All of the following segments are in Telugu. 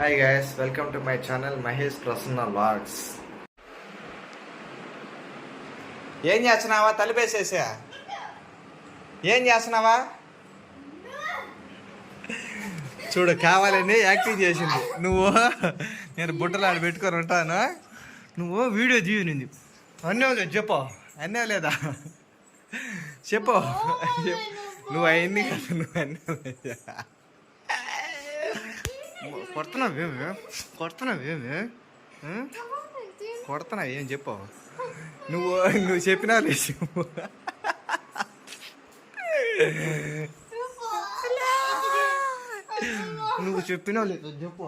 Hi guys welcome to my channel Mahesh Prasanna vlogs ఏం చేస్తున్నావా? తలిపేసేసా ఏం చేస్తున్నావా? చూడు కావాలని యాక్టింగ్ చేసింది. నువ్వు నేను బుట్టలు ఆడ పెట్టుకొని ఉంటాను. నువ్వు వీడియో తీయనింది అన్నీ లేదు చెప్పు. అన్నీ లేదా? చెప్పు. నువ్వు అవన్నీ కాదు నువ్వు అన్నీ కొడుతున్నావేమి కొడుతున్నావేమి? కొడుతున్నావు ఏం చెప్పు. నువ్వు నువ్వు చెప్పినా చెప్పు. నువ్వు చెప్పినావు లేదు చెప్పు.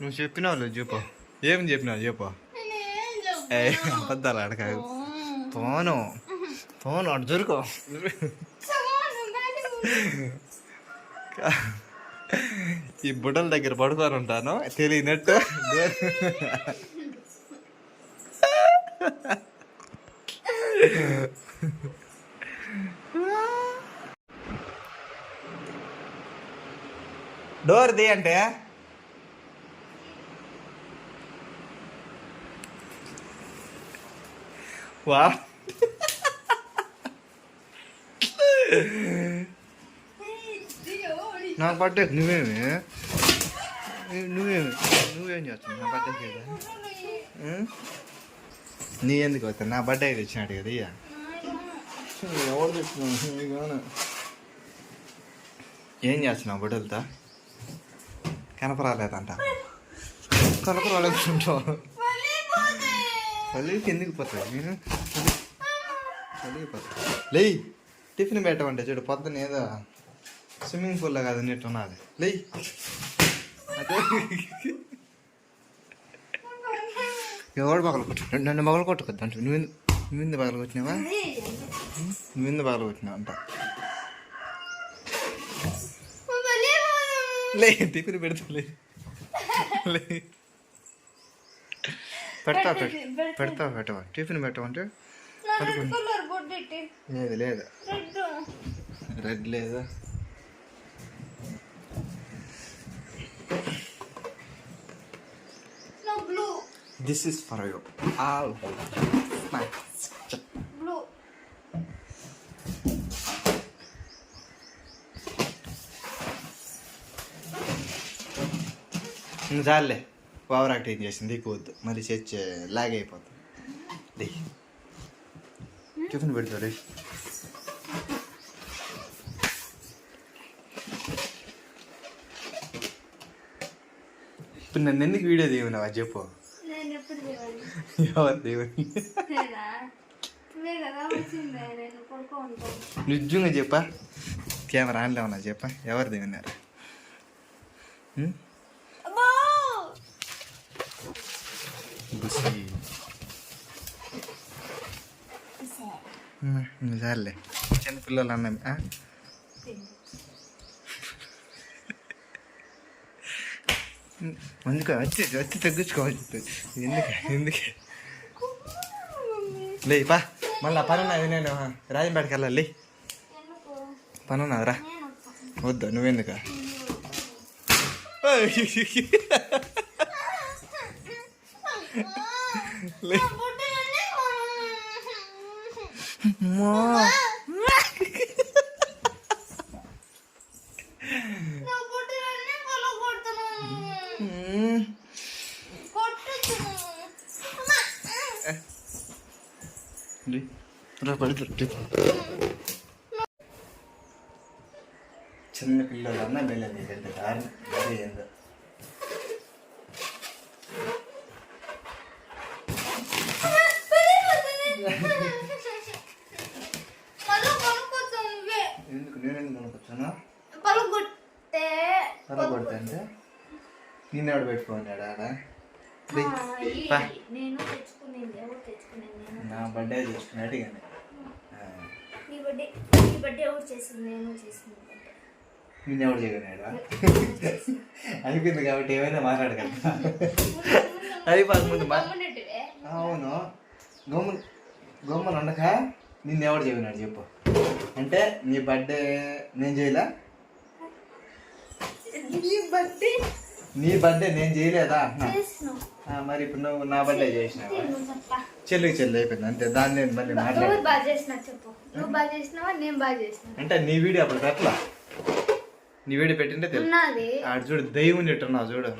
నువ్వు చెప్పినావు లేదు చెప్పు. ఏం చెప్పినావు చెప్పు. ఏ అబద్ధాలు అడగావు ఫోను ఫోన్ అటు దొరుకు. ఈ బుడ్డల దగ్గర పడుకొని ఉంటాను తెలియనట్టు. డోర్ ది అంటే? వా నా బర్త్డే నువ్వేమి నువ్వేమి నువ్వేం చేస్తున్నావు నా బర్త్డే కదా నీ ఎందుకు వస్తా నా బర్త్డే తెచ్చినాడు కదా ఇయ్య ఎవరు తెచ్చినావు ఏం చేస్తున్నావు బుడ్డలతో కనపరాలేదంట కనపరాలేదంటావు చలికి ఎందుకు పోతాయి నేను చలికి పోతాయి లే టిఫిన్ పెట్టమంటే చూడు పొద్దున ఏదో స్విమ్మింగ్ పూల్లో కాదు నీట్ ఉన్నది. అదే. ఎవడు పగలు కొట్టు నన్ను పగలు కొట్టుకొద్దు అంటే. నువ్వు నువ్వు పగలు కొట్టినావా? నువ్వు పగలు కొట్టినావు అంట. లే టిఫిన్ పెడతా లే. లే. పెడతా పెడతా పెట్టవా? టిఫిన్ పెట్టమంటే లేదు? లేదు రెడ్ లేదా? This is for you all చాలే. ఓవర్ యాక్టింగ్ చేసింది? వద్దు. మరి చర్చ లాగ్ అయిపోతుంది. డే టిఫిన్ పెడతా రే ఇప్పుడు నన్ను ఎందుకు వీడియో తీయమన్నావా చెప్పు. ఎవరు దేవుని? నిజంగా చెప్పా? కెమెరా ఆన్లో ఉన్నా చెప్పా? ఎవరు దేవున్నారు అబ్బో బుసి. చాలే చిన్నపిల్లలు అన్నవి ఆ? అందుకే వచ్చి వచ్చి తగ్గించుకోవాలి ఎందుకే ఎందుకే? లే పా. మళ్ళా పని ఉన్నది నేను రాజంపేటకి వెళ్ళాలి. పని ఉన్నది రా. వద్దు నువ్వెందుక? లే నా బుట్టలన్నీ అమ్మా. నా బుట్టలన్నీ పగలగొడుతున్నాను. మ్మ్. కొట్టొచ్చును. అమ్మా. లే. రా పడుతుంది చిన్న పిల్లలు అన్న వెళ్ళదు పెద్ద దారుణం అదే ఏందో మళ్ళా కొనుక్కోవచ్చు నువ్వే. ఎందుకు నేను ఎందుకు కొనుక్కొచ్చాను పగలగొట్టే. కొనకూడదు అంటే నేను ఎవడు పెట్టుకున్నాడు ఆడ లే. ఆ, ఈ పా. నేను తెచ్చుకునేది ఎవరు తెచ్చుకునేది నేను నా బర్త్డే చేసుకున్నాడు కానీ నీ బర్త్డే నీ బర్త్డే ఎవరు చేసింది? నేను చేసింది. బర్త్డే నేను ఎవడు చేయగలిగాడు అయిపోయింది కాబట్టి ఏమైనా మాట్లాడగలను అయిపోయింది ముందు మా గమ్మునట్టువే. అవును. గమ్మున గమ్మున ఉండక నిన్ను ఎవడు చేయన్నాడు చెప్పు. అంటే నీ బర్త్డే నేను చేయలే? నీ బర్త్డే నీ బర్త్డే నేను చేయలేదా? అంటున్నా. మరి ఇప్పుడు నువ్వు నా బర్త్డే చేసినావా? చెప్పా చెల్లికి చెల్లి అయిపోయింది అంతే. దాన్ని నేను మళ్ళీ మాట్లాడు చేసినా చేసిన. అంటే నీ వీడియో అప్పుడు పెట్టలా నీ వీడియో పెట్టింటే తెలుసు ఆడు చూడు దయ్యం చెట్టున్నావు చూడు.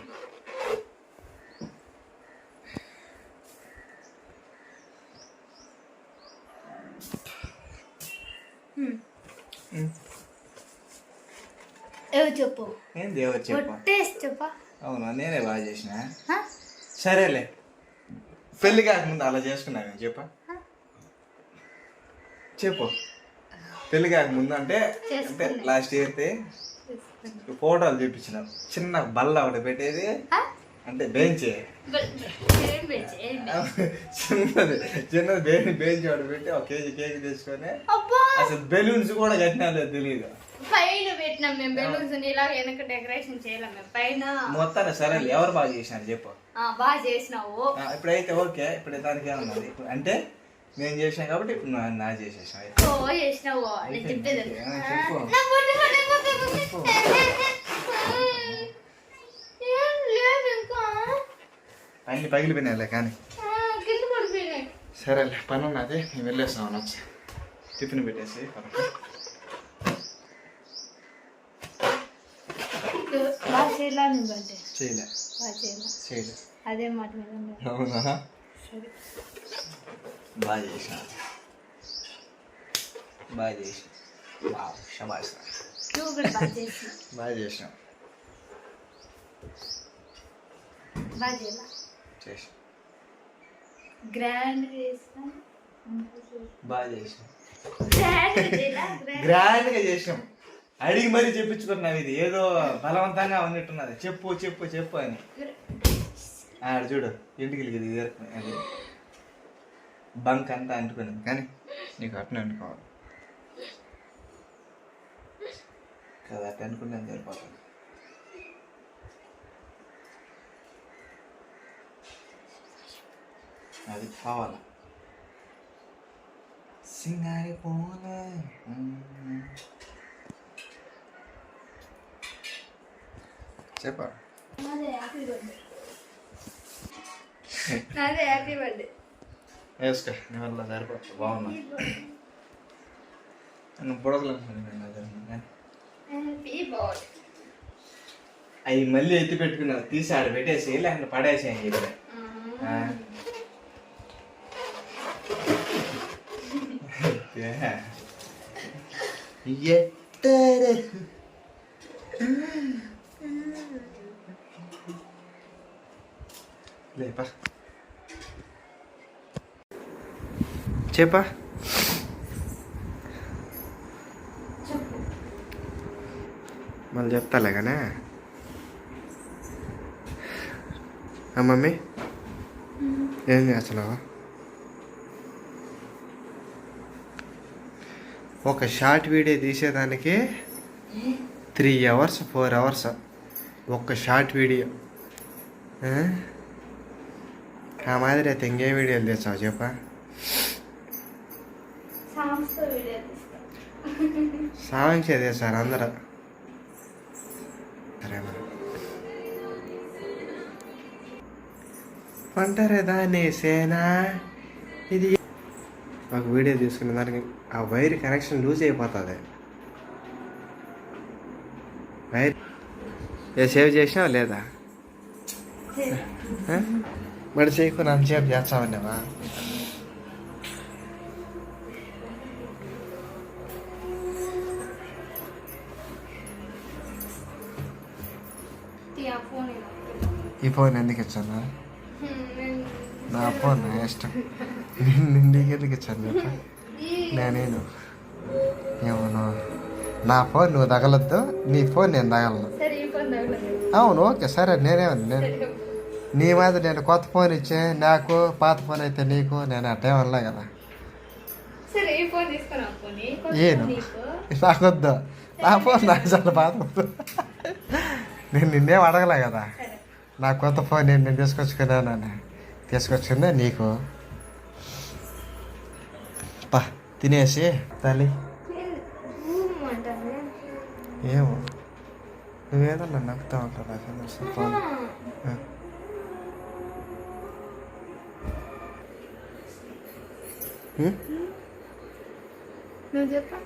ఏవో చెప్పు? ఏం దేవుడు చెప్పు? చెప్పా. అవును? నేనే బాగా చేసిన? సరేలే. పెళ్ళి కాకముందు అలా చేసుకున్నాను చెప్ప. చెప్పు. పెళ్ళి కాకముందు అంటే అంటే చేసుకున్నా. లాస్ట్ ఇయర్ ఫోటోలు చూపించిన. చిన్న బల్ల ఒకటి పెట్టేది? అంటే బెంచ్? చిన్నది చిన్నది బెంచ్ బెంచ్ ఒకటి పెట్టి ఒక కేజీ కేక్ తీసుకొని అబ్బా! అసలు బెలూన్స్ కూడా కట్టినా లేదు తెలియదు పైన పెట్టినాం మేము బెలూన్స్ ఇలా వెనక డెకరేషన్ చేయలేం మేము పైన. మొత్తాన్ని సరే ఎవరు బాగా చేసినారు చెప్పు. బాగా చేసినావు. ఇప్పుడైతే ఓకే ఇప్పుడు దానికి ఏమన్నది అంటే నేను చేసాను కాబట్టి ఇప్పుడు నా చేసేసాను. ఓ చేసినావు నేను చెప్పేది అన్ని పగిలిపోయినాయిలే కానీ. సరేలే పని ఉన్నది నేను వెళ్ళేస్తాను వచ్చి టిఫిన్ పెట్టేసి బాగా చేయలా నీ బర్త్డే చేయలే. బాగా చేయలా. చేయలే. అదే మాట మీద ఉండు. అవునా? సరే. బాగా చేసిన. బాగా చేసి. వావ్ శబాష్ నువ్వు కూడా బాగా చేసిన బాగా చేసినాం. బాగా చేయలా. చేసి గ్రాండ్ చేసిన. బాగా గ్రాండ్గా చేసినాం. అడిగి మరీ చెప్పించుకున్నాం ఇది ఏదో బలవంతంగా ఉన్నట్టున్నది. చెప్పు చెప్పు చెప్పు అని. ఆడ చూడు. ఇంటికి వెళ్ళి ఇది అది. బంక్ అంతా అంటుకున్నాను కానీ నీకు అట్నే అనుకోవాలి. కదా అట్లా అనుకున్నాను సరిపోతుంది. అది కావాలా. సింగారి పోలే. చెప్పా. వేసుకో నీ వల్ల సరిపోతుంది. బాగున్నా. నువ్వు అవి మళ్ళీ ఎత్తి పెట్టుకున్నావు తీసి ఆడ పెట్టేసి లేకపోతే పడేసి అని చెప్పి. ఎట్టరే. లేపా చెప్పా మళ్ళీ చెప్తాలే కానీ ఆ మమ్మీ ఏం చేస్తున్నావా ఒక షార్ట్ వీడియో తీసేదానికి త్రీ అవర్స్ ఫోర్ అవర్స్ ఒక్క షార్ట్ వీడియో ఆ? మాదిరి అయితే ఇంకేం వీడియోలు తీసావు చెప్పా? సాంగ్స్ తీసారు అందరూ. సరే మరి. పంటరే దాన్ని సేనా. ఇది ఒక వీడియో తీసుకునే దానికి ఆ వైర్ కనెక్షన్ లూజ్ అయిపోతుంది. వైర్ ఏ సేవ్ చేసినావా లేదా? మరి చేయకుండా అంతసేపు చేస్తామన్నావా ఈ ఫోన్ ఎందుకు ఇచ్చాను నా ఫోన్ నా ఇష్టం నీకు ఎందుకు ఇచ్చాను చెప్ప నేనేను ఏమను నా ఫోన్ నువ్వు తగలొద్దు నీ ఫోన్ నేను తగలను అవును ఓకే సరే నేనేమన్నా నేను నీ మీద నేను కొత్త ఫోన్ ఇచ్చే నాకు పాత ఫోన్ అయితే నీకు నేను అట్టే వనలే కదా. Phone phone. ఏను? నాకొద్దు. నా ఫోన్ నాకు చాలా బాధ నేను నిన్నేం అడగలే కదా. నా కొత్త ఫోన్ నేను నేను తీసుకొచ్చుకున్నానని తీసుకొచ్చుకున్నా నీకు. పా తినేసి తల్లి. ఏమో. నువ్వేదో నన్ను నవ్వుతా ఉంటావు నాకు తెలుసు. నువ్వు చెప్పా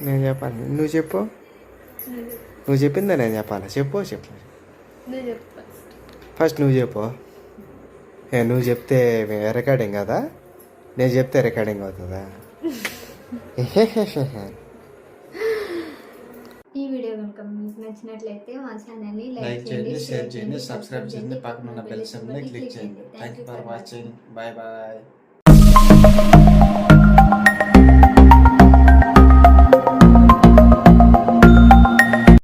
నేను చెప్పాలి నువ్వు చెప్పు నువ్వు చెప్పు నువ్వు చెప్పిందా నేను చెప్పాలా చెప్పు చెప్పు నువ్వు చెప్పు ఫస్ట్ నువ్వు చెప్పు ఏ నువ్వు చెప్తే రికార్డింగ్ కదా నేను చెప్తే రికార్డింగ్ అవుతుందా ఈ వీడియో కనుక మీకు నచ్చినట్లయితే మా ఛానల్ని లైక్ చేయండి షేర్ చేయండి సబ్స్క్రైబ్ చేయండి పక్కన ఉన్న బెల్ సింబల్ని క్లిక్ చేయండి. Thank you for watching bye bye